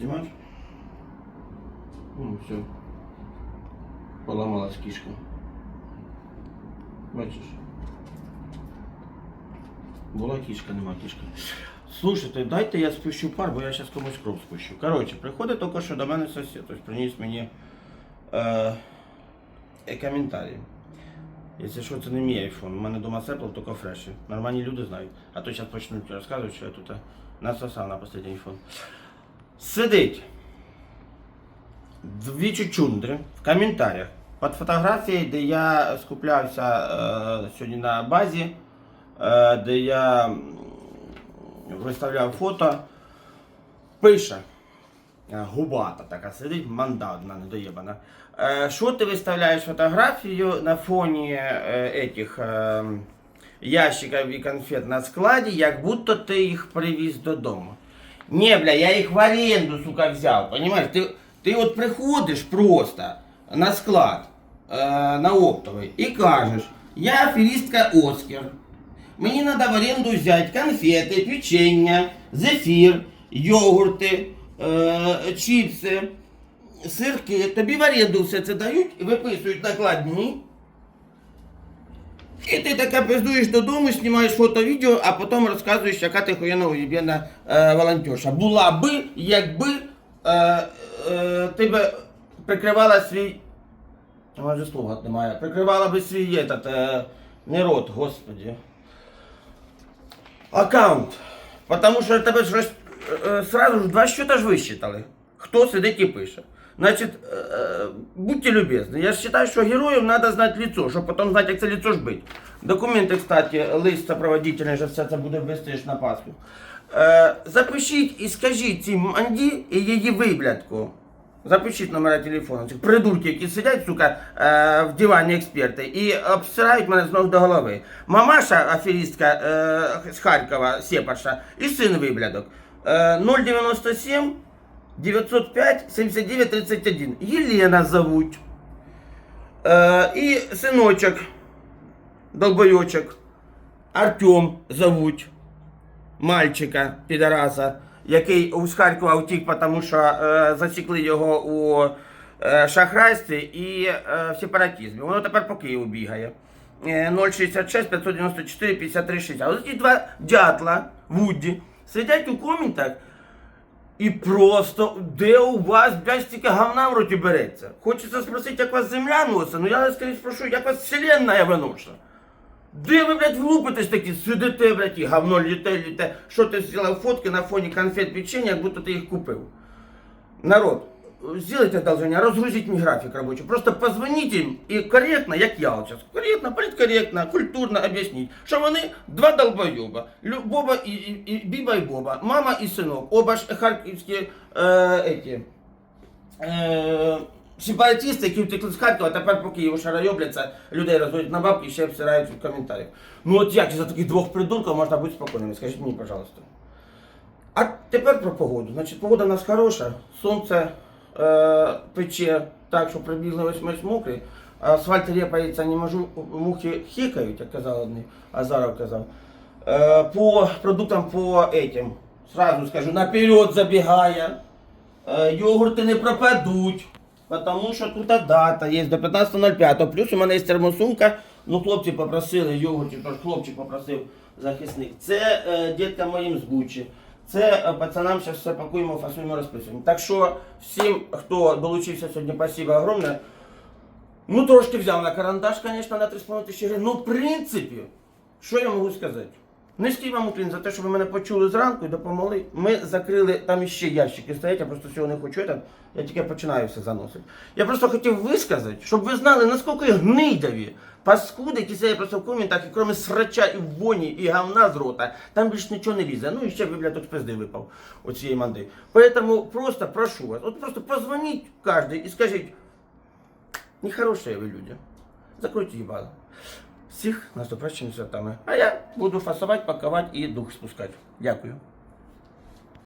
Знімаєш? Ну, все. Поламалась кішка. Бачиш? Була кішка, нема кішки. Слушайте, дайте я спущу пар, бо я зараз комусь кров спущу. Коротше, приходить тільки що до мене сусід, тобто приніс мені е, е, коментарі. Якщо що, це не мій айфон. У мене дома Apple, тільки фреші. Нормальні люди знають. А то зараз почнуть розказувати, що я тут е, насосав на останній айфон. Сидить дві чучундри в коментарях під фотографією, де я скуплявся е, сьогодні на базі, е, де я виставляв фото, пише. е, Губата така сидить, манда одна недоєбана. Е, Що ти виставляєш фотографію на фоні е, этих ящиків і конфет на складі, як будто ти їх привіз додому. Не, бля, я їх в аренду, сука, взяв. Понимаешь? Ти, ти от приходиш просто на склад, е, на оптовий, і кажеш, я аферистка Оскар. Мені треба в оренду взяти конфети, печення, зефір, йогурти, е, чіпси, сирки. Тобі в оренду все це дають виписують накладні. І ти таке пиздуєш додому, знімаєш фото-відео, а потім розказуєш, яка ти хуяна уєбєна е, волонтерша. Була би, якби е, е, ти би прикривала свій. А Може слуга немає. Прикривала би свій этот, е, не рот, господи. Аккаунт. Потому що тебе ж роз- е, сразу ж два счета ж висчитали. Хто сидить і пише. Значить, е, е, будьте любезні. Я ж вважаю, що героям треба знати лицо, щоб потім знати, як це лицо ж бить. Документи, кстати, лист сопроводительний, що все це буде ввести ж на Пасху. Е, запишіть і скажіть цій манді і її виблядку. Запишіть номера телефону. Цих придурків, які сидять, сука, е, в дивані експерти і обсирають мене з ног до голови. Мамаша, аферістка е, з Харкова, Сепарша, і син виблядок. Е, 097 905 79 31. Єлена зовуть. Е, і синочок, долбойочок, Артем зовуть мальчика, підараса, який з Харкова втік, тому що е, засікли його у е, шахрайстві і е, в сепаратизмі. Воно тепер по Києву бігає. Е, 066 594 53 60. Ось ці два дятла Вудді сидять у коментах і просто, де у вас, блядь, стільки говна в роті береться? Хочеться спросити, як вас земля носить, ну я скоріше спрошу, як вас вселенна виноша? Де ви, блядь, влупитесь такі, сидите, блядь, і говно літе, літе. Що ти зробив фотки на фоні конфет печення, як будто ти їх купив. Народ, сделайте одолжение, разгрузить мне график рабочий. Просто позвоните им и корректно, як я вот сейчас, корректно, политкорректно, культурно объяснить, що вони два долбоеба. Лю- Боба и, и, и Биба и Боба, мама и сынок, оба ж харківські э, эти, э, сепаратисти, які втекли з Харкова, тепер по Києву шарайобляться, людей розводять на бабки і ще обсирають в коментарях. Ну от як за таких двох придурків можна бути спокійними? Скажіть мені, пожалуйста. А тепер про погоду. Значить, погода у нас хороша, сонце е, пече так, що приблизно весь весь мокрий. Асфальт репається, не можу, мухи хікають, як казав одний, Азаров казав. Е, по продуктам по этим, сразу скажу, наперед забігає. Е, йогурти не пропадуть. Потому що тут дата є до 15.05. Плюс у мене є термосумка. Ну, хлопці попросили йогуртів, тож хлопчик попросив захисник. Це е, діткам моїм з Бучі. Це е, пацанам зараз все пакуємо, фасуємо, розписуємо. Так що всім, хто долучився сьогодні, спасибо огромне. Ну, трошки взяв на карандаш, звісно, на 3,5 тисячі гривень. Ну, в принципі, що я можу сказати? Низький вам уклін за те, що ви мене почули зранку і допомогли. Ми закрили, там іще ящики стоять, я просто цього не хочу, я, я тільки починаю все заносити. Я просто хотів висказати, щоб ви знали, наскільки гнидові, паскуди, які сидять просто в коментах, і крім срача і воні, і говна з рота, там більш нічого не лізе. Ну і ще виблядок з пизди випав цієї манди. Поэтому просто прошу вас, от просто позвоніть кожен і скажіть, нехорошие ви люди. Закройте їбало. Всіх наступаючими святами. А я буду фасувати, пакувати і дух спускати. Дякую.